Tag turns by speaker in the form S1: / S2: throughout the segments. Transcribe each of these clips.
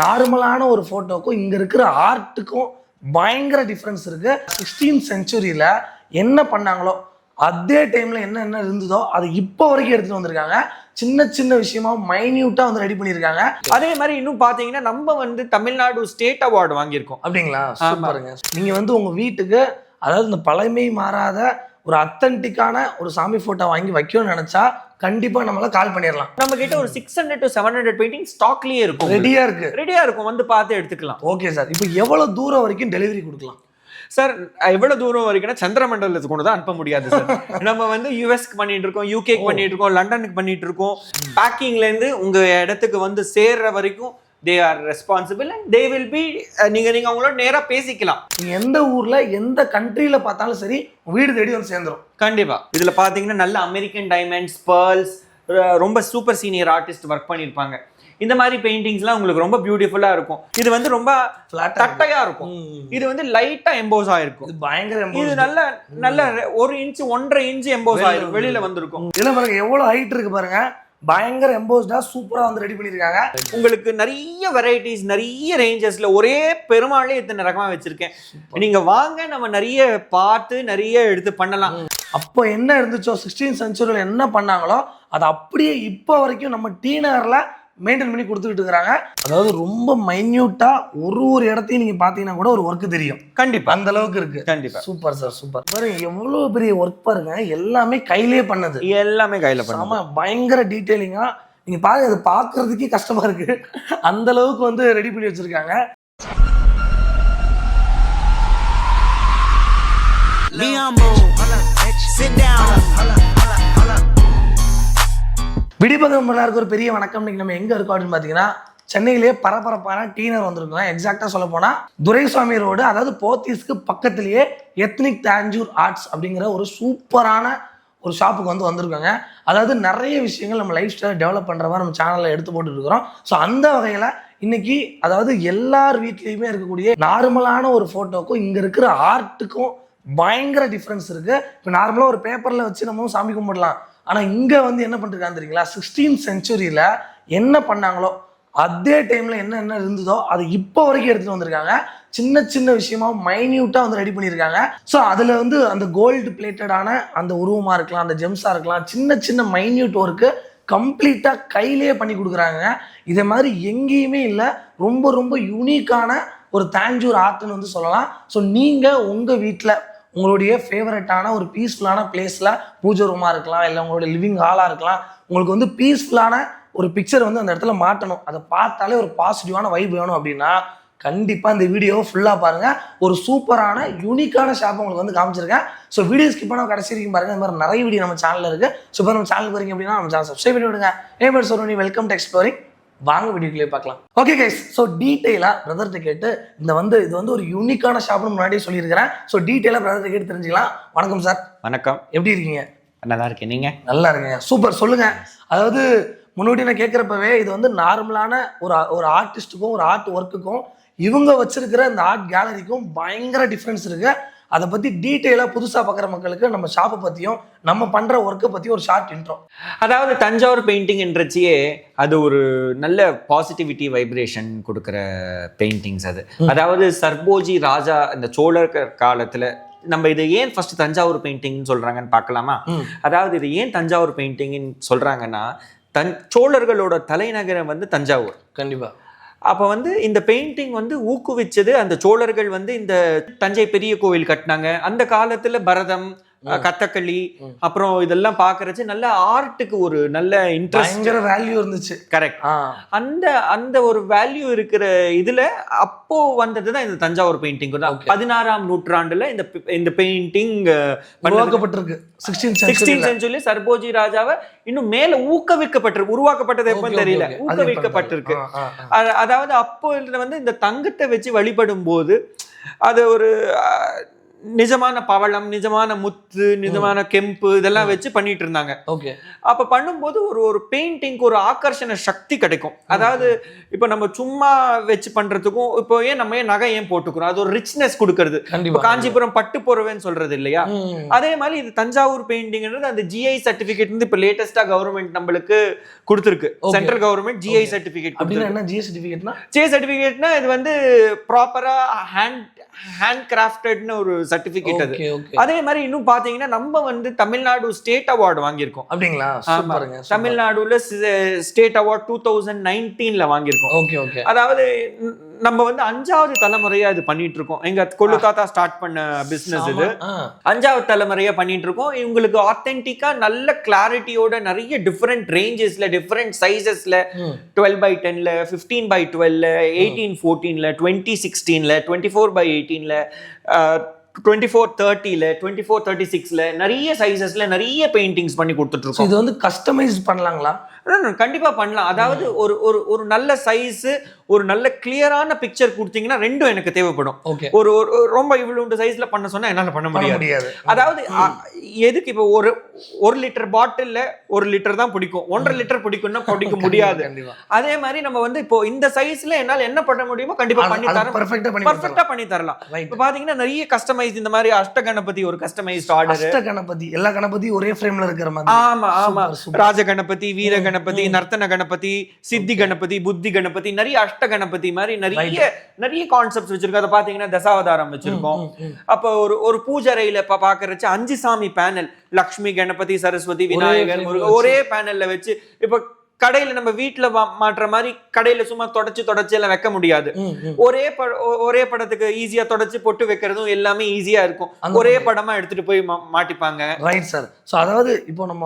S1: நார்மலான ஒரு ஃபோட்டோக்கும் இங்கே இருக்கிற ஆர்ட்டுக்கும் பயங்கர டிஃப்ரென்ஸ் இருக்குது சிக்ஸ்டீன் செஞ்சுரியில் என்ன பண்ணாங்களோ அதே டைமில் என்ன என்ன இருந்ததோ அது இப்போ வரைக்கும் எடுத்துகிட்டு வந்திருக்காங்க சின்ன சின்ன விஷயமா மைன்யூட்டாக வந்து ரெடி பண்ணியிருக்காங்க அதே மாதிரி இன்னும் பார்த்தீங்கன்னா நம்ம வந்து தமிழ்நாடு ஸ்டேட் அவார்டு வாங்கியிருக்கோம் அப்படிங்களா பாருங்க நீங்கள் வந்து உங்கள் வீட்டுக்கு அதாவது இந்த பழமை மாறாத ஒரு அத்தன்டிக்கான ஒரு சாமி ஃபோட்டோ வாங்கி வைக்கணும்னு நினச்சா கண்டிப்பாக நம்மளால் கால் பண்ணிடலாம் நம்ம கிட்ட ஒரு six hundred to seven hundred painting ஸ்டாக்லயே இருக்கும் ரெடியாக இருக்கு ரெடியாக இருக்கும் வந்து பார்த்து எடுத்துக்கலாம்
S2: ஓகே சார் இப்போ எவ்வளோ தூரம் வரைக்கும் டெலிவரி கொடுக்கலாம்
S1: சார் எவ்வளவு தூரம் வரைக்கும் சந்திரமண்டலத்துக்கு கொண்டு தான் அனுப்ப முடியாது சார் நம்ம வந்து யூஎஸ்க்கு பண்ணிட்டு இருக்கோம் யூகேக்கு பண்ணிட்டு இருக்கோம் லண்டனுக்கு பண்ணிட்டு இருக்கோம் பேக்கிங்ல இருந்து உங்க இடத்துக்கு வந்து சேர்ற வரைக்கும் they are responsible and they will be நீங்கள் நீங்கள் அவங்களோட நேராக பேசிக்கலாம்
S2: நீங்கள் எந்த ஊரில் எந்த கண்ட்ரியில் பார்த்தாலும் சரி வீடு தேடி வந்து சேர்ந்துடும்
S1: கண்டிப்பாக இதில் பார்த்தீங்கன்னா நல்ல அமெரிக்கன் டைமண்ட்ஸ் பேர்ல்ஸ் ரொம்ப சூப்பர் சீனியர் ஆர்டிஸ்ட் ஒர்க் பண்ணியிருப்பாங்க இந்த மாதிரி பெயிண்டிங்ஸ்லாம் உங்களுக்கு ரொம்ப பியூட்டிஃபுல்லாக இருக்கும் இது வந்து ரொம்ப தட்டையாக இருக்கும் இது வந்து லைட்டாக எம்போஸ் ஆயிருக்கும் பயங்கர இது நல்ல நல்ல ஒரு இன்ச்சு ஒன்றரை இன்ச்சு எம்போஸ் ஆயிருக்கும் வெளியில் வந்திருக்கும்
S2: இதில் பாருங்க எவ்வளோ ஹைட் இருக்கு பாருங்க பயங்கர எம்போஸ்டா சூப்பராக வந்து ரெடி பண்ணியிருக்காங்க
S1: உங்களுக்கு நிறைய வெரைட்டிஸ் நிறைய ரேஞ்சஸில் ஒரே பெருமாளே இத்தனை ரகமாக வச்சுருக்கேன் நீங்கள் வாங்க நம்ம நிறைய பார்த்து நிறைய எடுத்து பண்ணலாம்
S2: அப்போ என்ன இருந்துச்சோ சிக்ஸ்டீன் சென்ச்சுரியில் என்ன பண்ணாங்களோ அது அப்படியே இப்போ வரைக்கும் நம்ம டீ நகரில் மெயின்டைன் பண்ணி கொடுத்துக்கிட்டு இருக்கிறாங்க அதாவது ரொம்ப மைன்யூட்டாக ஒரு ஒரு இடத்தையும் நீங்கள் பார்த்தீங்கன்னா கூட ஒரு ஒர்க்கு தெரியும் கண்டிப்பாக அந்த அளவுக்கு இருக்கு கண்டிப்பாக சூப்பர் சார் சூப்பர் பாருங்க எவ்வளோ பெரிய ஒர்க் பாருங்க எல்லாமே கையிலேயே பண்ணது
S1: எல்லாமே கையில் பண்ண
S2: ஆமாம் பயங்கர டீட்டெயிலிங்காக நீங்கள் பாருங்க அது பார்க்கறதுக்கே கஷ்டமாக இருக்குது அந்த அளவுக்கு வந்து ரெடி பண்ணி வச்சுருக்காங்க Me, Sit down. விடிபகம் பண்ணாருக்கு ஒரு பெரிய வணக்கம் இன்னைக்கு நம்ம எங்கே இருக்கோம் அப்படின்னு பார்த்தீங்கன்னா சென்னையிலேயே பரபரப்பான டீனர் வந்திருக்கோம் எக்ஸாக்டாக சொல்ல போனால் துரைசாமி ரோடு அதாவது போர்த்தீஸ்க்கு பக்கத்துலேயே எத்னிக் தாஞ்சூர் ஆர்ட்ஸ் அப்படிங்கிற ஒரு சூப்பரான ஒரு ஷாப்புக்கு வந்து வந்திருக்காங்க அதாவது நிறைய விஷயங்கள் நம்ம லைஃப் ஸ்டைலை டெவலப் பண்ணுற மாதிரி நம்ம சேனலில் எடுத்து போட்டுருக்கிறோம் ஸோ அந்த வகையில் இன்னைக்கு அதாவது எல்லார் வீட்லேயுமே இருக்கக்கூடிய நார்மலான ஒரு ஃபோட்டோக்கும் இங்கே இருக்கிற ஆர்ட்டுக்கும் பயங்கர டிஃப்ரென்ஸ் இருக்குது இப்போ நார்மலாக ஒரு பேப்பரில் வச்சு நம்ம சாமி கும்பிடலாம் ஆனால் இங்கே வந்து என்ன பண்ணிருக்காங்க தெரியுங்களா சிக்ஸ்டீன் செஞ்சுரியில் என்ன பண்ணாங்களோ அதே டைமில் என்ன என்ன இருந்ததோ அது இப்போ வரைக்கும் எடுத்துகிட்டு வந்திருக்காங்க சின்ன சின்ன விஷயமா மைன்யூட்டாக வந்து ரெடி பண்ணியிருக்காங்க ஸோ அதில் வந்து அந்த கோல்டு பிளேட்டடான அந்த உருவமாக இருக்கலாம் அந்த ஜெம்ஸாக இருக்கலாம் சின்ன சின்ன மைன்யூட் ஒர்க்கு கம்ப்ளீட்டாக கையிலேயே பண்ணி கொடுக்குறாங்க இதே மாதிரி எங்கேயுமே இல்லை ரொம்ப ரொம்ப யூனிக்கான ஒரு தேஞ்சூர் ஆர்ட்னு வந்து சொல்லலாம் ஸோ நீங்கள் உங்கள் வீட்டில் உங்களுடைய ஃபேவரட்டான ஒரு பீஸ்ஃபுல்லான பிளேஸில் பூஜை ரூமாக இருக்கலாம் இல்லை உங்களுடைய லிவிங் ஹாலாக இருக்கலாம் உங்களுக்கு வந்து பீஸ்ஃபுல்லான ஒரு பிக்சர் வந்து அந்த இடத்துல மாட்டணும் அதை பார்த்தாலே ஒரு பாசிட்டிவான வைப் வேணும் அப்படின்னா கண்டிப்பாக இந்த வீடியோவை ஃபுல்லாக பாருங்கள் ஒரு சூப்பரான யூனிக்கான ஷாப் உங்களுக்கு வந்து காமிச்சிருக்கேன் ஸோ வீடியோ ஸ்கிப் பண்ணால் கடைசி வரைக்கும் பாருங்கள் இந்த மாதிரி நிறைய வீடியோ நம்ம சேனலில் இருக்குது ஸோ இப்போ நம்ம சேனல் போகிறீங்க அப்படின்னா நம்ம சேனல் சப்ஸ்கிரைப் பண்ணி விடுங்க ஏ பேர் சொல்லி வெல்கம் டு எக்ஸ்ப்ளோரிங் வாங்க வீடியோக்குள்ளே பார்க்கலாம் ஓகே கைஸ் ஸோ டீட்டெயிலாக பிரதர்கிட்ட கேட்டு இந்த வந்து இது வந்து ஒரு யூனிக்கான ஷாப்னு முன்னாடியே சொல்லியிருக்கிறேன் ஸோ டீட்டெயிலாக பிரதர்கிட்ட கேட்டு தெரிஞ்சுக்கலாம் வணக்கம் சார் வணக்கம் எப்படி இருக்கீங்க
S1: நல்லா இருக்கேன் நீங்கள்
S2: நல்லா இருக்கீங்க சூப்பர் சொல்லுங்கள் அதாவது முன்னாடி நான் கேட்குறப்பவே இது வந்து நார்மலான ஒரு ஒரு ஆர்டிஸ்ட்டுக்கும் ஒரு ஆர்ட் ஒர்க்குக்கும் இவங்க வச்சிருக்கிற இந்த ஆர்ட் கேலரிக்கும் பயங்கர டிஃப்ரென்ஸ் இருக்குது அதை பற்றி டீட்டெயிலாக புதுசாக பார்க்குற மக்களுக்கு நம்ம ஷாப்பை பற்றியும் நம்ம பண்ணுற ஒர்க்கை பற்றியும் ஒரு ஷார்ட் இன்ட்ரோ
S1: அதாவது தஞ்சாவூர் பெயிண்டிங்ன்றச்சியே அது ஒரு நல்ல பாசிட்டிவிட்டி வைப்ரேஷன் கொடுக்குற பெயிண்டிங்ஸ் அது அதாவது சர்போஜி ராஜா இந்த சோழர் காலத்தில் நம்ம இது ஏன் ஃபர்ஸ்ட் தஞ்சாவூர் பெயிண்டிங்னு சொல்கிறாங்கன்னு பார்க்கலாமா அதாவது இது ஏன் தஞ்சாவூர் பெயிண்டிங்னு சொல்கிறாங்கன்னா தன் சோழர்களோட தலைநகரம் வந்து தஞ்சாவூர் கண்டிப்பாக அப்போ வந்து இந்த பெயிண்டிங் வந்து ஊக்குவிச்சது அந்த சோழர்கள் வந்து இந்த தஞ்சை பெரிய கோவில் கட்டினாங்க அந்த காலத்தில் பரதம் கத்தக்களி அப்புறம் இதெல்லாம் பாக்குறச்சு நல்ல ஆர்ட்டுக்கு ஒரு நல்ல
S2: இன்ட்ரெஸ்ட் வேல்யூ இருந்துச்சு
S1: கரெக்ட் அந்த அந்த ஒரு வேல்யூ இருக்கிற இதுல அப்போ வந்தது தான் இந்த தஞ்சாவூர் பெயிண்டிங் தான் பதினாறாம் நூற்றாண்டுல இந்த இந்த பெயிண்டிங்
S2: உருவாக்கப்பட்டிருக்கு சிக்ஸ்டீன்
S1: செஞ்சுரி சர்போஜி ராஜாவை இன்னும் மேல ஊக்கவிக்கப்பட்டிருக்கு உருவாக்கப்பட்டது எப்போ தெரியல ஊக்கவிக்கப்பட்டிருக்கு அதாவது அப்போ வந்து இந்த தங்கத்தை வச்சு வழிபடும் போது அது ஒரு நிஜமான பவளம் நிஜமான முத்து நிஜமான கெம்பு இதெல்லாம் வச்சு பண்ணிட்டு இருந்தாங்க ஓகே அப்ப பண்ணும்போது ஒரு ஒரு பெயிண்டிங்க்கு ஒரு ஆக்கர்ஷண சக்தி கிடைக்கும் அதாவது இப்ப நம்ம சும்மா வச்சு பண்றதுக்கும் இப்போ ஏன் நம்ம ஏன் நகை ஏன் போட்டுக்கிறோம் அது ஒரு ரிச்னஸ் கொடுக்கறது இப்போ காஞ்சிபுரம் பட்டு போறவேன்னு சொல்றது இல்லையா அதே மாதிரி இது தஞ்சாவூர் பெயிண்டிங்ன்றது அந்த ஜிஐ சர்டிபிகேட் வந்து இப்ப லேட்டஸ்டா கவர்மெண்ட் நம்மளுக்கு கொடுத்துருக்கு சென்ட்ரல் கவர்மெண்ட் ஜிஐ சர்டிபிகேட்
S2: அப்படின்னா ஜிஐ சர்டிபிகேட்னா
S1: ஜிஐ சர்டிபிகேட்னா இது வந்து ப்ராப்பரா ஹேண்ட் ஹேண்ட் கிராஃப்டட்னு ஒரு சர்டிஃபிகேட் அது அதே மாதிரி இன்னும் பார்த்தீங்கன்னா நம்ம வந்து தமிழ்நாடு ஸ்டேட் அவார்டு வாங்கியிருக்கோம்
S2: அப்படிங்களா பாருங்க
S1: தமிழ்நாடுல ஸ்டேட் அவார்டு டூ தௌசண்ட் நைன்டீன்ல வாங்கியிருக்கோம் ஓகே ஓகே அதாவது நம்ம வந்து அஞ்சாவது தலைமுறையா இது பண்ணிட்டு இருக்கோம் எங்க கொல்லுக்காத்தா ஸ்டார்ட் பண்ண பிசினஸ் இது அஞ்சாவது தலைமுறையா பண்ணிட்டு இருக்கோம் இவங்களுக்கு ஆத்தென்டிக்கா நல்ல கிளாரிட்டியோட நிறைய டிஃப்ரெண்ட் ரேஞ்சஸ்ல டிஃப்ரெண்ட் சைசஸ்ல டுவெல் பை டென்ல பிப்டீன் பை டுவெல்ல எயிட்டீன் ஃபோர்டீன்ல டுவெண்ட்டி சிக்ஸ்டீன்ல டுவெண்ட்டி ஃபோர் பை எயிட்டீன்ல டுவெண்ட்டி ஃபோர் தேர்ட்டில டுவெண்ட்டி ஃபோர் தேர்ட்டி சிக்ஸ்ல நிறைய சைஸஸில் நிறைய பெயிண்டிங்ஸ் பண்ணி இருக்கோம்
S2: இது வந்து கஸ்டமைஸ் பண்ணலாங்களா
S1: கண்டிப்பாக பண்ணலாம் அதாவது ஒரு ஒரு ஒரு நல்ல சைஸு ஒரு நல்ல கிளியரான பிக்சர் கொடுத்தீங்கன்னா ரெண்டும் எனக்கு தேவைப்படும் ஒரு ஒரு ரொம்ப இவ்வளோண்டு சைஸில் பண்ண சொன்னால் என்னால் பண்ண முடியாது அதாவது எதுக்கு இப்போ ஒரு ஒரு லிட்டர் பாட்டிலில் ஒரு லிட்டர் தான் பிடிக்கும் ஒன்றரை லிட்டர் பிடிக்கும்னா பிடிக்க முடியாது அதே மாதிரி நம்ம வந்து இப்போ இந்த சைஸில் என்னால் என்ன பண்ண முடியுமோ கண்டிப்பாக பண்ணி தரலாம் பர்ஃபெக்டாக பண்ணி தரலாம் இப்போ பார்த்தீங்கன்னா நிறைய கஸ்டமைஸ் இந்த மாதிரி அஷ்ட கணபதி ஒரு கஸ்டமைஸ்ட் ஆர்டர்
S2: அஷ்ட கணபதி எல்லா கணபதி ஒரே ஃப்ரேமில் இருக்கிற
S1: மாதிரி ஆமாம் ஆமாம் ராஜ கணபதி வீர கணபதி கணபதி நர்த்தன கணபதி சித்தி கணபதி புத்தி கணபதி நிறைய அஷ்ட கணபதி மாதிரி நிறைய நிறைய கான்செப்ட் வச்சிருக்கோம் அதை பாத்தீங்கன்னா தசாவதாரம் வச்சிருக்கோம் அப்ப ஒரு ஒரு பூஜரையில பாக்குறச்சு அஞ்சு சாமி பேனல் லக்ஷ்மி கணபதி சரஸ்வதி விநாயகர் ஒரே பேனல்ல வச்சு இப்ப கடையில நம்ம வீட்டுல மாட்டுற மாதிரி கடையில சும்மா தொடச்சு தொடச்சு எல்லாம் வைக்க முடியாது ஒரே ஒரே படத்துக்கு ஈஸியா தொடச்சு பொட்டு வைக்கிறதும் எல்லாமே ஈஸியா இருக்கும் ஒரே படமா எடுத்துட்டு போய் மாட்டிப்பாங்க
S2: ரைட் சார் அதாவது இப்போ நம்ம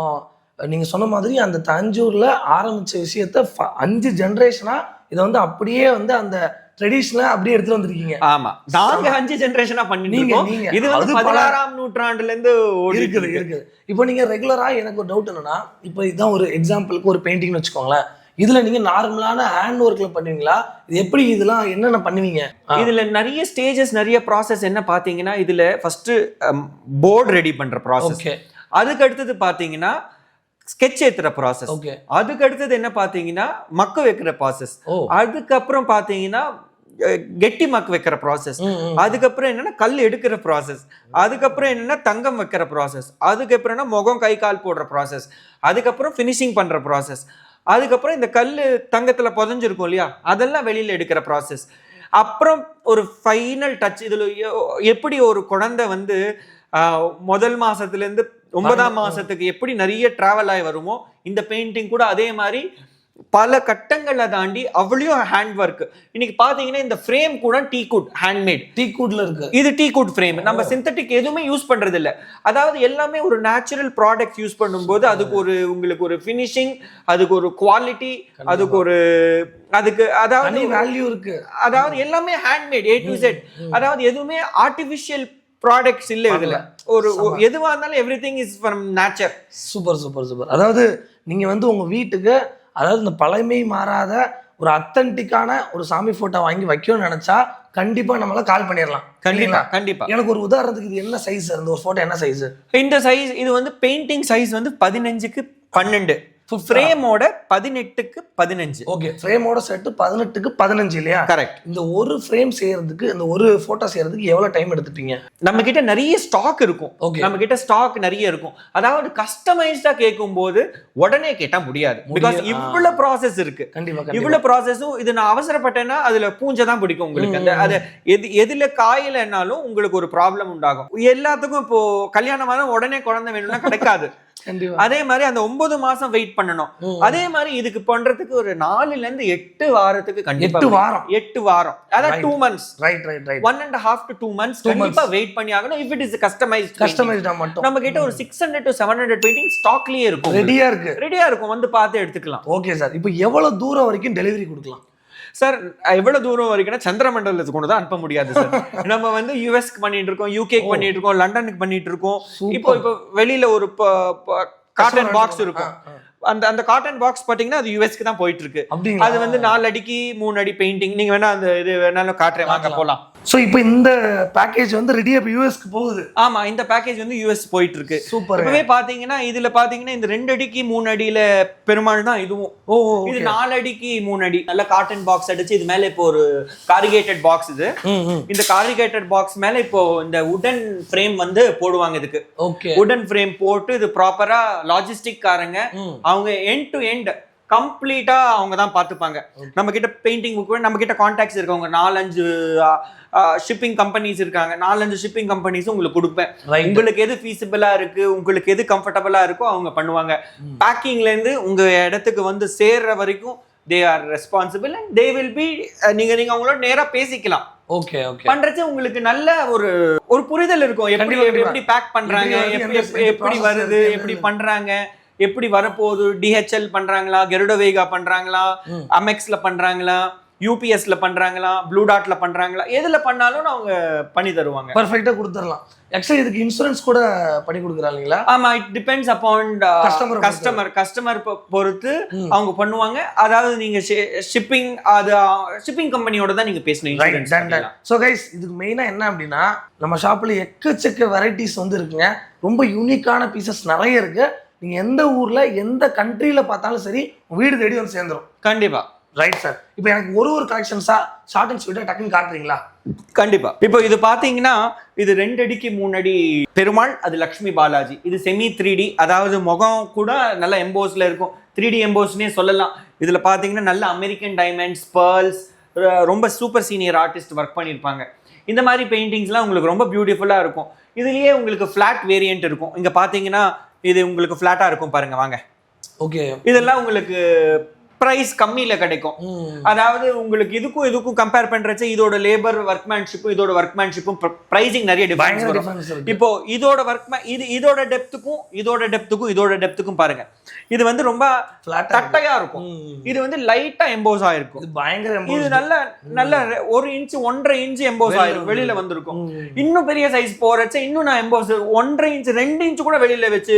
S2: நீங்கள் சொன்ன மாதிரி அந்த தஞ்சூரில் ஆரம்பித்த விஷயத்த அஞ்சு ஜென்ரேஷனாக இதை வந்து அப்படியே வந்து அந்த ட்ரெடிஷனலா அப்படியே எடுத்துட்டு வந்திருக்கீங்க
S1: ஆமா நாங்க அஞ்சு ஜெனரேஷனா
S2: பண்ணிட்டீங்க
S1: இது வந்து பதினாறாம் நூற்றாண்டுல இருந்து
S2: இருக்குது இருக்குது இப்போ நீங்க ரெகுலரா எனக்கு ஒரு டவுட் என்னன்னா இப்போ இதுதான் ஒரு எக்ஸாம்பிளுக்கு ஒரு பெயிண்டிங்னு வச்சுக்கோங்களேன் இதுல நீங்க நார்மலான ஹேண்ட் ஒர்க்ல பண்ணுவீங்களா இது எப்படி இதெல்லாம் என்னென்ன பண்ணுவீங்க
S1: இதுல நிறைய ஸ்டேஜஸ் நிறைய ப்ராசஸ் என்ன பாத்தீங்கன்னா இதுல ஃபர்ஸ்ட் போர்டு ரெடி பண்ற ப்ராசஸ் அதுக்கு அடுத்தது பாத்தீங்கன்னா ஸ்கெட்ச் ஏத்துற ப்ராசஸ் அதுக்கு அடுத்தது என்ன பாத்தீங்கன்னா மக்க வைக்கிற ப்ராசஸ் அதுக்கப்புறம் பாத்தீங்கன்னா கெட்டி மக்கு வைக்கிற ப்ராசஸ் அதுக்கப்புறம் என்னன்னா கல் எடுக்கிற ப்ராசஸ் அதுக்கப்புறம் என்னன்னா தங்கம் வைக்கிற ப்ராசஸ் அதுக்கப்புறம்னா முகம் கை கால் போடுற ப்ராசஸ் அதுக்கப்புறம் ஃபினிஷிங் பண்ற ப்ராசஸ் அதுக்கப்புறம் இந்த கல் தங்கத்துல புதஞ்சிருக்கும் இல்லையா அதெல்லாம் வெளியில எடுக்கிற ப்ராசஸ் அப்புறம் ஒரு ஃபைனல் டச் இதுல எப்படி ஒரு குழந்தை வந்து முதல் மாசத்துல இருந்து ஒன்பதாம் மாசத்துக்கு எப்படி நிறைய டிராவல் ஆகி வருமோ இந்த பெயிண்டிங் கூட அதே மாதிரி பல கட்டங்களை தாண்டி அவ்வளோ ஹேண்ட் ஒர்க் இன்னைக்கு பாத்தீங்கன்னா இந்த ஃப்ரேம் கூட டீ குட் ஹேண்ட்மேட்
S2: டீ குட்ல இருக்கு
S1: இது டீ குட் ஃப்ரேம் நம்ம சிந்தட்டிக் எதுவுமே யூஸ் பண்றது இல்லை அதாவது எல்லாமே ஒரு நேச்சுரல் ப்ராடக்ட் யூஸ் பண்ணும்போது அதுக்கு ஒரு உங்களுக்கு ஒரு ஃபினிஷிங் அதுக்கு ஒரு குவாலிட்டி அதுக்கு ஒரு அதுக்கு அதாவது
S2: வேல்யூ இருக்கு
S1: அதாவது எல்லாமே ஹேண்ட்மேட் ஏ டு செட் அதாவது எதுவுமே ஆர்டிபிஷியல் ப்ராடக்ட்ஸ் இல்லை இதில் ஒரு எதுவாக இருந்தாலும் everything is from nature
S2: super super super அதாவது நீங்கள் வந்து உங்கள் வீட்டுக்கு அதாவது இந்த பழமை மாறாத ஒரு அத்தன்டிக்கான ஒரு சாமி ஃபோட்டோ வாங்கி வைக்கணும்னு நினச்சா கண்டிப்பாக நம்மளால் கால் பண்ணிடலாம்
S1: கண்டிப்பாக கண்டிப்பாக
S2: எனக்கு ஒரு உதாரணத்துக்கு இது என்ன சைஸ் இந்த ஒரு ஃபோட்டோ என்ன சைஸ்
S1: இந்த சைஸ் இது வந்து பெயிண்டிங் சைஸ் வந்து பதினஞ்சுக்கு பன்னெண்டு ஃப்ரேமோட பதினெட்டுக்கு பதினஞ்சு
S2: ஓகே ஃப்ரேமோட பதினெட்டுக்கு பதினஞ்சு இல்லையா கரெக்ட் இந்த ஒரு ஃப்ரேம் இந்த ஒரு ஃபோட்டோ செய்யறதுக்கு எவ்வளோ டைம் எடுத்துப்பீங்க
S1: நம்ம நிறைய ஸ்டாக் இருக்கும் ஓகே ஸ்டாக் நிறைய இருக்கும் அதாவது கேட்கும் போது உடனே முடியாது ப்ராசஸ் ப்ராசஸும் இது நான் அவசரப்பட்டேன்னா பூஞ்சை தான் பிடிக்கும் உங்களுக்கு அந்த எது உங்களுக்கு ஒரு ப்ராப்ளம் உண்டாகும் எல்லாத்துக்கும் இப்போ கல்யாணமான உடனே குழந்தை வேணும்னா கிடைக்காது அதே மாதிரி அந்த ஒன்பது மாசம் வெயிட் பண்ணணும் அதே மாதிரி இதுக்கு பண்றதுக்கு ஒரு நாலுல இருந்து எட்டு வாரத்துக்கு
S2: கண்டிப்பா எட்டு வாரம்
S1: எட்டு வாரம் அதாவது two months
S2: right right right
S1: one and half to two months கண்டிப்பா வெயிட் பண்ணி ஆகணும் if it is customise customise மட்டும் நம்ம கிட்ட ஒரு six hundred to seven hundred painting ஸ்டாக்லயே இருக்கும் ரெடியா இருக்கு ரெடியா இருக்கும் வந்து பார்த்து எடுத்துக்கலாம்
S2: ஓகே சார் இப்போ எவ்வளவு தூரம் வரைக்கும் டெலிவரி கொடுக்கலாம்
S1: சார் எவ்வளவு தூரம் வரைக்கும்னா மண்டலத்துக்கு கொண்டு தான் அனுப்ப முடியாது சார் நம்ம வந்து யூஎஸ்க்கு பண்ணிட்டு இருக்கோம் யூகேக்கு பண்ணிட்டு இருக்கோம் லண்டனுக்கு பண்ணிட்டு இருக்கோம் இப்போ இப்போ வெளியில ஒரு காட்டன் பாக்ஸ் இருக்கும் அந்த அந்த காட்டன் பாக்ஸ் பாத்தீங்கன்னா அது யுஎஸ்க்கு தான் போயிட்டு இருக்கு அது வந்து நாலு அடிக்கு மூணு அடி பெயிண்டிங் நீங்க வேணா அந்த இது வேணாலும் காட்டுறேன் வாங்க போலாம்
S2: ஸோ இப்போ இந்த பேக்கேஜ் வந்து ரெடி அப்போ யூஎஸ்க்கு போகுது
S1: ஆமாம் இந்த பேக்கேஜ் வந்து யூஎஸ் போயிட்டு இருக்கு சூப்பர் இப்பவே பார்த்தீங்கன்னா இதில் பார்த்தீங்கன்னா இந்த ரெண்டு அடிக்கு மூணு அடியில் பெருமாள் தான் இதுவும் ஓ இது நாலு அடிக்கு மூணு அடி நல்ல காட்டன் பாக்ஸ் அடிச்சு இது மேலே இப்போ ஒரு காரிகேட்டட் பாக்ஸ் இது இந்த காரிகேட்டட் பாக்ஸ் மேலே இப்போ இந்த உடன் ஃப்ரேம் வந்து போடுவாங்க இதுக்கு ஓகே உடன் ஃப்ரேம் போட்டு இது ப்ராப்பராக லாஜிஸ்டிக் காரங்க அவங்க எண்ட் டு எண்ட் கம்ப்ளீட்டாக அவங்க தான் பார்த்துப்பாங்க நம்ம கிட்ட பெயிண்டிங் புக் நம்ம கிட்ட கான்டாக்ட்ஸ் இருக்கவங்க நாலஞ்சு ஷிப்பிங் கம்பெனிஸ் இருக்காங்க நாலஞ்சு ஷிப்பிங் கம்பெனிஸும் உங்களுக்கு கொடுப்பேன் உங்களுக்கு எது ஃபீஸிபிளா இருக்கு உங்களுக்கு எது கம்ஃபர்டபுளா இருக்கோ அவங்க பண்ணுவாங்க பேக்கிங்லேருந்து உங்க இடத்துக்கு வந்து சேர்ற வரைக்கும் they are responsible and they will be நீங்க நீங்க அவங்களோட நேராக பேசிக்கலாம் ஓகே ஓகே பண்றது உங்களுக்கு நல்ல ஒரு ஒரு புரிதல் இருக்கும் எப்படி எப்படி பேக் பண்றாங்க எப்படி வருது எப்படி பண்றாங்க எப்படி வரப்போகுது டிஹெச்எல் பண்றாங்களா கெருடவேகா பண்றாங்களா அமெக்ஸ்ல பண்றாங்களா யூபிஎஸ்ல பண்றாங்களா ப்ளூ டாட்ல பண்றாங்களா எதுல பண்ணாலும் அவங்க பண்ணி தருவாங்க
S2: பர்ஃபெக்ட்டா கொடுத்துடலாம் ஆக்சுவலி இதுக்கு இன்சூரன்ஸ் கூட பண்ணி கொடுக்குறாங்களா
S1: ஆமா it depends upon customer customer customer பொறுத்து அவங்க பண்ணுவாங்க அதாவது நீங்க ஷிப்பிங் அது ஷிப்பிங் uh, கம்பெனியோட தான் நீங்க
S2: பேசுனீங்க ஸோ கைஸ் இதுக்கு மெயினா என்ன அப்படின்னா நம்ம ஷாப்ல எக்கச்சக்க வெரைட்டிஸ் வந்து இருக்குங்க ரொம்ப யூனிக்கான பீசஸ் நிறைய இருக்குது நீங்கள் எந்த ஊரில் எந்த கண்ட்ரியில் பார்த்தாலும் சரி வீடு தேடி வந்து சேர்ந்துடும் கண்டிப்பாக ரைட் சார் இப்போ எனக்கு ஒரு ஒரு கலெக்ஷன்ஸாக ஷார்ட் அண்ட் ஸ்வீட்டாக டக்குன்னு காட்டுறீங்களா
S1: கண்டிப்பாக இப்போ இது பார்த்தீங்கன்னா இது ரெண்டு அடிக்கு மூணு அடி பெருமாள் அது லக்ஷ்மி பாலாஜி இது செமி த்ரீ டி அதாவது முகம் கூட நல்ல எம்போஸில் இருக்கும் த்ரீ டி எம்போஸ்னே சொல்லலாம் இதில் பார்த்தீங்கன்னா நல்ல அமெரிக்கன் டைமண்ட்ஸ் பேர்ல்ஸ் ரொம்ப சூப்பர் சீனியர் ஆர்டிஸ்ட் ஒர்க் பண்ணியிருப்பாங்க இந்த மாதிரி பெயிண்டிங்ஸ்லாம் உங்களுக்கு ரொம்ப பியூட்டிஃபுல்லாக இருக்கும் இதுலேயே உங்களுக்கு ஃப்ளாட் வேரியண்ட் இருக்கும் இங்கே பார்த்தீங்கன்னா இது உங்களுக்கு ஃப்ளாட்டாக இருக்கும் பாருங்கள் வாங்க ஓகே இதெல்லாம் உங்களுக்கு ப்ரைஸ் கம்மியில கிடைக்கும் அதாவது உங்களுக்கு இதுக்கும் இதுக்கும் கம்பேர் பண்றச்சு இதோட லேபர் ஒர்க்மேன்ஷிப்பும் இதோட ஒர்க்மேன்ஷிப்பும் ப்ரைஸிங் நிறைய டிஃபரன்ஸ் வரும் இப்போ இதோட ஒர்க் இது இதோட டெப்த்துக்கும் இதோட டெப்த்துக்கும் இதோட டெப்த்துக்கும் பாருங்க இது வந்து ரொம்ப தட்டையா இருக்கும் இது வந்து லைட்டா எம்போஸ் ஆயிருக்கும் பயங்கர இது நல்ல நல்ல ஒரு இன்ச்சு ஒன்றரை இன்ச்சு எம்போஸ் ஆயிருக்கும் வெளியில வந்திருக்கும் இன்னும் பெரிய சைஸ் போறச்ச இன்னும் நான் எம்போஸ் ஒன்றரை இன்ச்சு ரெண்டு இன்ச்சு கூட வெளியில வச்சு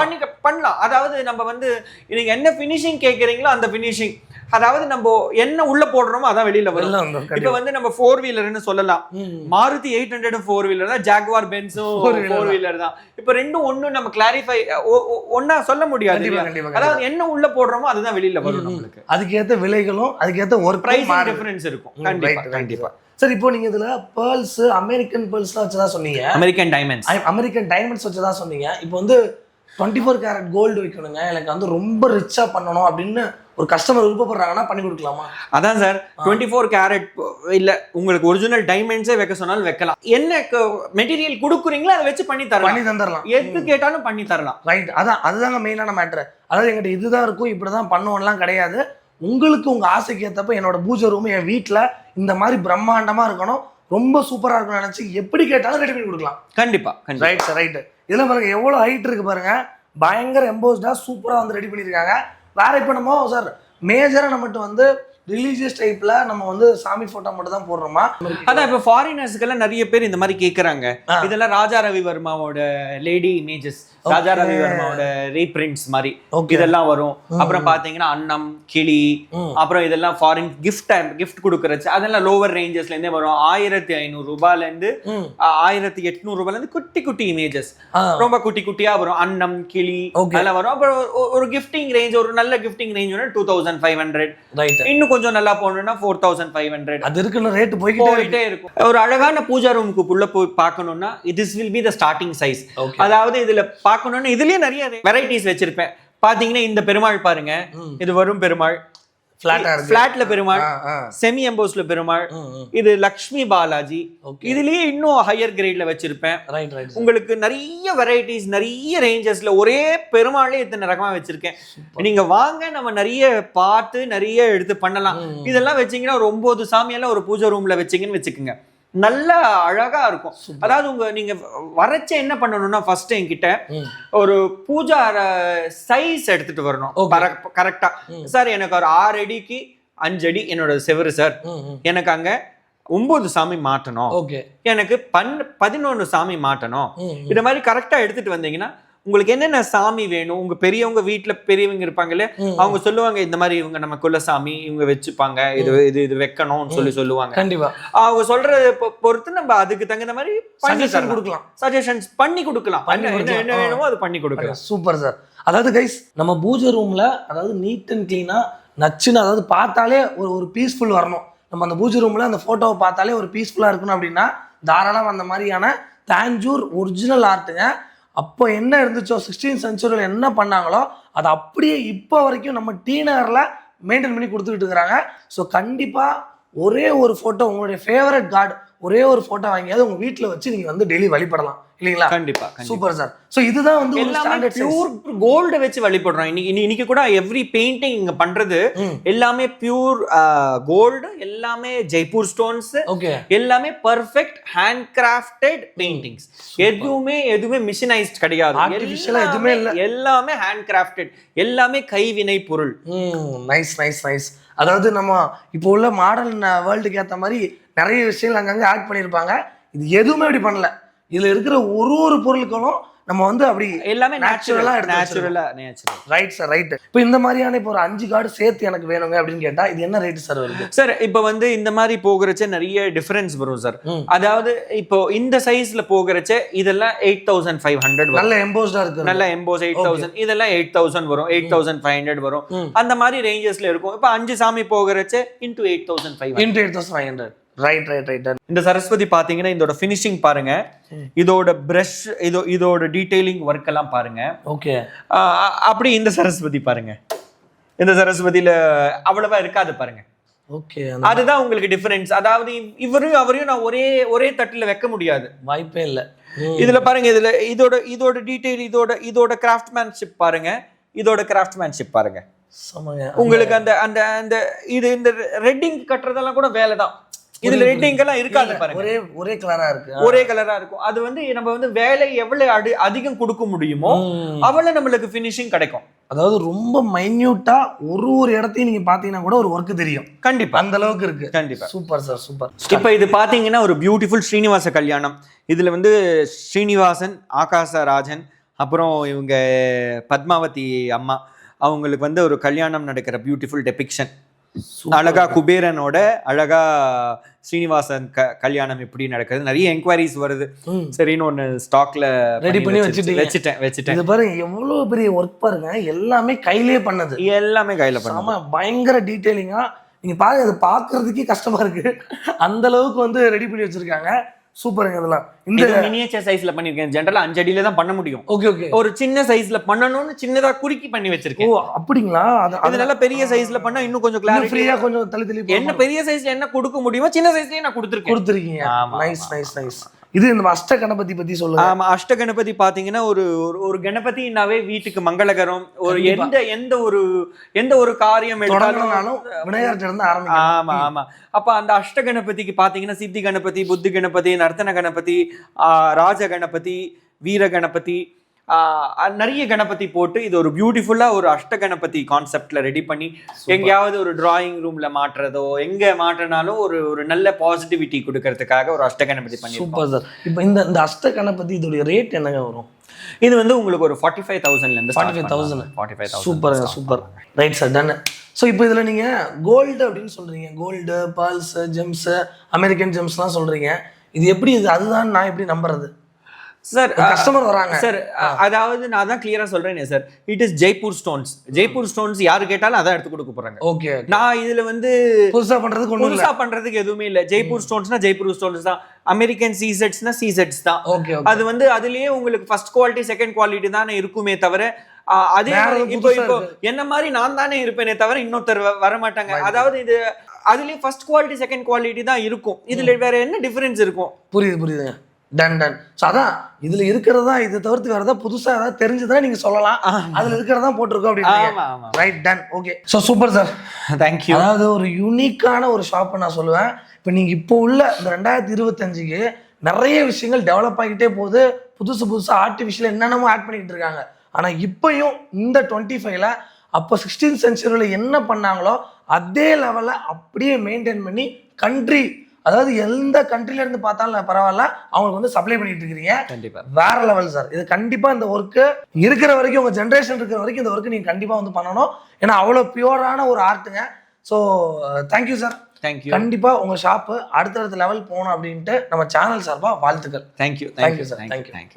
S1: பண்ணி பண்ணலாம் அதாவது நம்ம வந்து நீங்க என்ன பினிஷிங் கேட்குறீங்க ஃபினிஷிங்களோ அந்த ஃபினிஷிங் அதாவது நம்ம என்ன உள்ள போடுறோமோ அதான் வெளியில வரும் இப்ப வந்து நம்ம ஃபோர் வீலர்னு சொல்லலாம் Maruti eight hundred four wheeler தான் ஜாக்வார் பென்ஸும் ஃபோர் வீலர் தான் இப்ப ரெண்டும் ஒன்னும் நம்ம கிளாரிஃபை ஒன்னா சொல்ல முடியாது அதாவது என்ன உள்ள போடுறோமோ அதுதான் வெளியில வரும் நம்மளுக்கு
S2: அதுக்கேத்த விலைகளும் அதுக்கேத்த ஒரு பிரைஸ் டிஃபரன்ஸ் இருக்கும் கண்டிப்பா கண்டிப்பா சார் இப்போ நீங்க இதுல பேர்ல்ஸ் அமெரிக்கன் பேர்ல்ஸ்லாம் வச்சுதான் சொன்னீங்க
S1: அமெரிக்கன் டைமண்ட்ஸ்
S2: அமெரிக்கன் டைமண்ட்ஸ் வச்சுதான் சொன்னீங்க இப்போ வந்து டுவெண்ட்டி ஃபோர் கேரட் கோல்டு வைக்கணுங்க எனக்கு வந்து ரொம்ப ரிச்சாக பண்ணணும் அப்படின்னு ஒரு கஸ்டமர் விருப்பப்படுறாங்கன்னா பண்ணி கொடுக்கலாமா
S1: அதான் சார் டுவெண்ட்டி ஃபோர் கேரட் இல்லை உங்களுக்கு ஒரிஜினல் டைமண்ட்ஸே வைக்க சொன்னாலும் வைக்கலாம் என்ன மெட்டீரியல் கொடுக்குறீங்களோ அதை வச்சு பண்ணி தரலாம் பண்ணி தந்துடலாம் எது கேட்டாலும் பண்ணி தரலாம்
S2: ரைட் அதான் அதுதாங்க மெயினான மேட்ரு அதாவது எங்கிட்ட இதுதான் இருக்கும் இப்படி தான் பண்ணுவோம்லாம் கிடையாது உங்களுக்கு உங்கள் ஆசைக்கு ஏற்றப்ப என்னோட பூஜை ரூம் என் வீட்டில் இந்த மாதிரி பிரம்மாண்டமாக இருக்கணும் ரொம்ப சூப்பராக இருக்கணும்னு நினச்சி எப்படி கேட்டாலும் ரெடி பண்ணி கொடுக்கலாம் கண்டிப்பாக ரைட் சார் ரைட்டு இதெல்லாம் பாருங்கள் எவ்வளோ ஹைட் இருக்கு பாருங்கள் பயங்கர எம்போஸ்டாக சூப்பராக வந்து ரெடி பண்ணியிருக்காங்க வேறு இப்போ நம்ம சார் மேஜராக நம்மகிட்ட வந்து ரிலீஜியஸ் டைப்ல நம்ம வந்து சாமி போட்டோ மட்டும் தான் போடுறோமா
S1: அதான் இப்போ ஃபாரினர்ஸ்க்கெல்லாம் நிறைய பேர் இந்த மாதிரி கேட்குறாங்க இதெல்லாம் ராஜா ரவி வர்மாவோட லேடி இமேஜஸ் ராஜா ரவி வர்மாவோட ரீபிரிண்ட்ஸ் மாதிரி இதெல்லாம் வரும் அப்புறம் பாத்தீங்கன்னா அன்னம் கிளி அப்புறம் இதெல்லாம் ஃபாரின் கிஃப்ட் கிஃப்ட் கொடுக்குறச்சு அதெல்லாம் லோவர் ரேஞ்சஸ்ல இருந்தே வரும் ஆயிரத்தி ஐநூறு ரூபாயில இருந்து ஆயிரத்தி எட்நூறு ரூபாயில இருந்து குட்டி குட்டி இமேஜஸ் ரொம்ப குட்டி குட்டியா வரும் அன்னம் கிளி அதெல்லாம் வரும் அப்புறம் ஒரு கிஃப்டிங் ரேஞ்ச் ஒரு நல்ல gifting range two thousand five hundred இன்னும் கொஞ்சம் நல்லா போகணும்னா ஃபோர் தௌசண்ட் ஃபைவ் ஹண்ட்ரட்
S2: அது ரேட் போய்
S1: போய்கிட்டே இருக்கும் ஒரு அழகான பூஜா ரூமுக்கு உள்ள போய் பார்க்கணும்னா it will be the starting size அதாவது இதுல பார்க்கணும்னா இதுலயே நிறைய வெரைட்டிஸ் வச்சிருப்பேன் பாத்தீங்கன்னா இந்த பெருமாள் பாருங்க இது வரும் பெருமாள்
S2: ஃப்ளாட்ல
S1: பெருமாள் செமி எம்போஸ்ல பெருமாள் இது லக்ஷ்மி பாலாஜி இதுலயே இன்னும் ஹையர் கிரேட்ல வச்சிருப்பேன் உங்களுக்கு நிறைய வெரைட்டிஸ் நிறைய ரேஞ்சஸ்ல ஒரே பெருமாளே இத்தனை ரகமா வச்சிருக்கேன் நீங்க வாங்க நம்ம நிறைய பார்த்து நிறைய எடுத்து பண்ணலாம் இதெல்லாம் வச்சீங்கன்னா ஒரு ஒன்பது சாமியெல்லாம் ஒரு பூஜை ரூம்ல வச்சீங்கன்னு வச்சுக்கோங்க நல்ல அழகா இருக்கும் அதாவது உங்க நீங்க வரைச்ச என்ன பண்ணணும்னா ஃபர்ஸ்ட் என்கிட்ட ஒரு பூஜா சைஸ் எடுத்துட்டு வரணும் கரெக்டா சார் எனக்கு ஒரு ஆறு அடிக்கு அஞ்சு அடி என்னோட செவரு சார் எனக்கு அங்க ஒன்பது சாமி மாட்டணும் எனக்கு பன் பதினொன்னு சாமி மாட்டணும் இந்த மாதிரி கரெக்டா எடுத்துட்டு வந்தீங்கன்னா உங்களுக்கு என்னென்ன சாமி வேணும் உங்க பெரியவங்க வீட்டுல பெரியவங்க இருப்பாங்கல்ல அவங்க சொல்லுவாங்க இந்த மாதிரி இவங்க நம்ம சாமி இவங்க வச்சுப்பாங்க இது இது இது வைக்கணும்னு சொல்லி சொல்லுவாங்க கண்டிப்பா அவங்க சொல்றத பொறுத்து நம்ம அதுக்கு தகுந்த மாதிரி சஜஷன் கொடுக்கலாம் சஜஷன்ஸ் பண்ணி கொடுக்கலாம் என்ன வேணுமோ அது பண்ணி கொடுக்கலாம்
S2: சூப்பர் சார் அதாவது கைஸ் நம்ம பூஜை ரூம்ல அதாவது நீட் அண்ட் கிளீனா நச்சுன்னு அதாவது பார்த்தாலே ஒரு ஒரு பீஸ்ஃபுல் வரணும் நம்ம அந்த பூஜை ரூமில் அந்த ஃபோட்டோவை பார்த்தாலே ஒரு பீஸ்ஃபுல்லாக இருக்கணும் அப்படின்னா தாராளம் அந்த மாதிரியான தாஞ்சூர் ஒரிஜினல் ஆர்ட்டுங்க அப்போ என்ன இருந்துச்சோ சிக்ஸ்டீன் சென்ச்சுரியில் என்ன பண்ணாங்களோ அது அப்படியே இப்போ வரைக்கும் நம்ம டீனரில் மெயின்டைன் பண்ணி கொடுத்துக்கிட்டு இருக்கிறாங்க ஸோ கண்டிப்பாக ஒரே ஒரு ஃபோட்டோ உங்களுடைய ஃபேவரட் கார்டு ஒரே ஒரு ஃபோட்டோ வாங்கியாவது உங்கள் வீட்டில் வச்சு நீங்கள் வந்து டெய்லி வழிபடலாம் இல்லைங்களா கண்டிப்பா சூப்பர் சார் ஸோ இதுதான் வந்து ஒரு பியூர்
S1: கோல்டு வச்சு வழிபடுறோம் இன்னைக்கு இன்னைக்கு கூட எவ்ரி பெயிண்டிங் இங்க பண்றது எல்லாமே பியூர் கோல்டு எல்லாமே ஜெய்ப்பூர் ஸ்டோன்ஸ் ஓகே எல்லாமே பர்ஃபெக்ட் ஹேண்ட் கிராஃப்டட் பெயிண்டிங்ஸ் எதுவுமே எதுவுமே மிஷினைஸ்ட் கிடையாது எதுவுமே இல்லை எல்லாமே ஹேண்ட் கிராஃப்டட் எல்லாமே கைவினை பொருள்
S2: நைஸ் நைஸ் நைஸ் அதாவது நம்ம இப்போ உள்ள மாடர்ன் வேர்ல்டுக்கு ஏற்ற மாதிரி நிறைய விஷயங்கள் அங்கங்கே ஆட் பண்ணியிருப்பாங்க இது எதுவுமே அப்படி பண்ணல இதுல இருக்கிற ஒரு ஒரு பொருளுக்களும் நம்ம வந்து அப்படி
S1: எல்லாமே நேச்சுரலா
S2: நேச்சுரலா நேச்சுரல் ரைட் சார் ரைட் இப்போ இந்த மாதிரியான இப்போ ஒரு அஞ்சு கார்டு சேர்த்து எனக்கு வேணுங்க அப்படின்னு கேட்டா இது என்ன ரேட் சார் வருது
S1: சார் இப்போ வந்து இந்த மாதிரி போகிறச்சே நிறைய டிஃபரன்ஸ் வரும் சார் அதாவது இப்போ இந்த சைஸ்ல போகிறச்சே இதெல்லாம் எயிட் தௌசண்ட் ஃபைவ் ஹண்ட்ரட்
S2: நல்ல எம்போஸ்டா இருக்கு
S1: நல்ல எம்போஸ் எயிட் தௌசண்ட் இதெல்லாம் எயிட் தௌசண்ட் வரும் எயிட் தௌசண்ட் ஃபைவ் ஹண்ட்ரட் வரும் அந்த மாதிரி ரேஞ்சஸ்ல இருக்கும் இப்போ அஞ்சு சாமி போகிறச்சே into eight thousand five
S2: into eight thousand five hundred right right right
S1: இந்த சரஸ்வதி பாத்தீங்கன்னா இதோட ஃபினிஷிங் பாருங்க இதோட பிரஷ் இதோ இதோட டீடைலிங் ஒர்க் எல்லாம் பாருங்க ஓகே அப்படி இந்த சரஸ்வதி பாருங்க இந்த சரஸ்வதியில அவ்வளவா இருக்காது பாருங்க ஓகே அதுதான் உங்களுக்கு டிஃபரன்ஸ் அதாவது இவரையும் அவரையும் நான் ஒரே ஒரே தட்டுல வைக்க முடியாது வாய்ப்பே இல்லை இதுல பாருங்க இதுல இதோட இதோட டீடைல் இதோட இதோட கிராஃப்ட்மேன்ஷிப் பாருங்க இதோட கிராஃப்ட்மேன்ஷிப் பாருங்க உங்களுக்கு அந்த அந்த அந்த இது இந்த ரெட்டிங் கட்டுறதெல்லாம் கூட வேலை தான் இதுல ரெட்டிங்கெல்லாம் இருக்காது பாருங்க
S2: ஒரே ஒரே கலரா இருக்கு
S1: ஒரே கலரா இருக்கும் அது வந்து நம்ம வந்து வேலை எவ்வளவு அடி அதிகம் கொடுக்க முடியுமோ அவ்வளவு நம்மளுக்கு ஃபினிஷிங் கிடைக்கும்
S2: அதாவது ரொம்ப மைன்யூட்டா ஒரு ஒரு இடத்தையும் நீங்க பாத்தீங்கன்னா கூட ஒரு ஒர்க் தெரியும் கண்டிப்பா அந்த அளவுக்கு இருக்கு கண்டிப்பா சூப்பர் சார் சூப்பர்
S1: இப்ப இது பாத்தீங்கன்னா ஒரு பியூட்டிஃபுல் ஸ்ரீனிவாச கல்யாணம் இதுல வந்து ஸ்ரீனிவாசன் ஆகாச ராஜன் அப்புறம் இவங்க பத்மாவதி அம்மா அவங்களுக்கு வந்து ஒரு கல்யாணம் நடக்கிற பியூட்டிஃபுல் டெபிக்ஷன் அழகா குபேரனோட அழகா ஸ்ரீனிவாசன் க கல்யாணம் எப்படி நடக்குது நிறைய என்கொயரிஸ் வருது சரின்னு ஒன்று ஸ்டாக்ல
S2: ரெடி பண்ணி வச்சுட்டு
S1: வச்சுட்டேன் வச்சுட்டேன்
S2: பாருங்க எவ்வளோ பெரிய ஒர்க் பாருங்க எல்லாமே கையிலே பண்ணது
S1: எல்லாமே கையில்
S2: ஆமாம் பயங்கர டீட்டெயிலிங்காக நீங்கள் பாருங்க அது பார்க்கறதுக்கே கஷ்டமாக இருக்கு அந்த அளவுக்கு வந்து ரெடி பண்ணி வச்சிருக்காங்க சூப்பருங்க அதெல்லாம்
S1: இந்த மினியேச்சர் சைஸ்ல பண்ணிருக்கேன் ஜென்ரலா அஞ்சு அடியில தான் பண்ண முடியும் ஓகே ஓகே ஒரு சின்ன சைஸ்ல பண்ணணும்னு சின்னதா குறுக்கி பண்ணி வச்சிருக்கேன்
S2: ஓ அப்படிங்களா
S1: அது நல்ல பெரிய சைஸ்ல பண்ணா இன்னும் கொஞ்சம்
S2: கிளாரிட்டி ஃப்ரீயா கொஞ்சம்
S1: தள்ளி தள்ளி என்ன பெரிய சைஸ்ல என்ன கொடுக்க முடியுமோ சின்ன சைஸ்லயே நான் கொடுத்துருக்கேன்
S2: கொடுத்துருக்கீங்க நைஸ் நைஸ் நைஸ் இது இந்த அஷ்ட கணபதி பத்தி சொல்லுங்க
S1: ஆமா அஷ்ட கணபதி பாத்தீங்கன்னா ஒரு ஒரு கணபதினாவே வீட்டுக்கு மங்களகரம் ஒரு எந்த எந்த ஒரு எந்த ஒரு காரியம்
S2: எடுத்தாலும் விநாயகர்
S1: ஆமா ஆமா அப்ப அந்த அஷ்ட கணபதிக்கு பாத்தீங்கன்னா சித்தி கணபதி புத்தி கணபதி நர்த்தன கணபதி ராஜ கணபதி வீர கணபதி நிறைய கணபதி போட்டு இது ஒரு பியூட்டிஃபுல்லாக ஒரு அஷ்ட கணபதி கான்செப்டில் ரெடி பண்ணி எங்கேயாவது ஒரு டிராயிங் ரூமில் மாட்டுறதோ எங்கே மாற்றினாலும் ஒரு ஒரு நல்ல பாசிட்டிவிட்டி கொடுக்கறதுக்காக ஒரு அஷ்ட கணபதி பண்ணி
S2: சூப்பர் சார் இப்போ இந்த இந்த அஷ்ட கணபதி இதோடைய ரேட் என்னங்க வரும்
S1: இது வந்து உங்களுக்கு ஒரு ஃபார்ட்டி ஃபைவ் தௌசண்ட்லேருந்து
S2: forty five thousand forty five சூப்பருங்க super right sir done so இப்போ இதில் நீங்கள் கோல்டு அப்படின்னு சொல்கிறீங்க கோல்டு பால்ஸு ஜெம்ஸு அமெரிக்கன் ஜெம்ஸ்லாம் சொல்கிறீங்க இது எப்படி இது அதுதான் நான் எப்படி நம்புறது சார் கஸ்டமர் வராங்க
S1: சார் அதாவது நான் தான் கிளியரா சொல்றேனே sir it is Jaipur stones Jaipur stones யாரு கேட்டாலும் அதான் எடுத்து கொடுக்க போறாங்க ஓகே நான் இதுல வந்து புதுசா பண்றதுக்கு ஒண்ணும் புதுசா பண்றதுக்கு எதுவுமே இல்ல ஜெய்ப்பூர் ஸ்டோன்ஸ்னா ஜெய்ப்பூர் ஸ்டோன்ஸ் தான் அமெரிக்கன் சீசெட்ஸ்னா சீசெட்ஸ் தான் ஓகே அது வந்து அதுலயே உங்களுக்கு ஃபர்ஸ்ட் குவாலிட்டி செகண்ட் குவாலிட்டி தான் இருக்குமே தவிர அதே இப்போ இப்போ என்ன மாதிரி நான் தானே இருப்பேனே தவிர இன்னொருத்தர் வர மாட்டாங்க அதாவது இது அதுலயே ஃபர்ஸ்ட் குவாலிட்டி செகண்ட் குவாலிட்டி தான் இருக்கும் இதுல வேற என்ன டிஃபரன்ஸ் இருக்கும்
S2: புரியுது புரியுது டன் டன் ஸோ அதான் இதுல இருக்கிறதா இது தவிர்த்து வேற ஏதாவது புதுசா ஏதாவது தெரிஞ்சதா நீங்க சொல்லலாம் அதுல இருக்கிறதா போட்டிருக்கோம்
S1: அப்படின்னு
S2: right done okay so super sir thank you அதாவது ஒரு யூனிக்கான ஒரு ஷாப்பை நான் சொல்லுவேன் இப்போ நீங்க இப்போ உள்ள இந்த ரெண்டாயிரத்தி இருபத்தஞ்சுக்கு நிறைய விஷயங்கள் டெவலப் ஆகிட்டே போகுது புதுசு புதுசாக ஆர்டிஃபிஷியல் என்னென்னமோ ஆட் பண்ணிக்கிட்டு இருக்காங்க ஆனால் இப்போயும் இந்த டுவெண்ட்டி ஃபைவ்ல அப்போ சிக்ஸ்டீன் சென்ச்சுரியில் என்ன பண்ணாங்களோ அதே லெவலில் அப்படியே மெயின்டைன் பண்ணி கண்ட்ரி அதாவது எந்த கண்ட்ரில இருந்து பார்த்தாலும் பரவாயில்ல அவங்களுக்கு வந்து சப்ளை பண்ணிட்டு இருக்கிறீங்க கண்டிப்பா வேற லெவல் சார் இது கண்டிப்பா இந்த ஒர்க்கு இருக்கிற வரைக்கும் உங்க ஜென்ரேஷன் இருக்கிற வரைக்கும் இந்த ஒர்க் நீங்க கண்டிப்பா வந்து பண்ணணும் ஏன்னா அவ்வளோ பியூரான ஒரு ஆர்ட்டுங்க ஸோ தேங்க்யூ சார் தேங்க்யூ கண்டிப்பா உங்க ஷாப்பு அடுத்தடுத்த லெவல் போகணும் அப்படின்ட்டு நம்ம சேனல் சார்பா வாழ்த்துக்கள்
S1: thank you thank you sir thank you thank you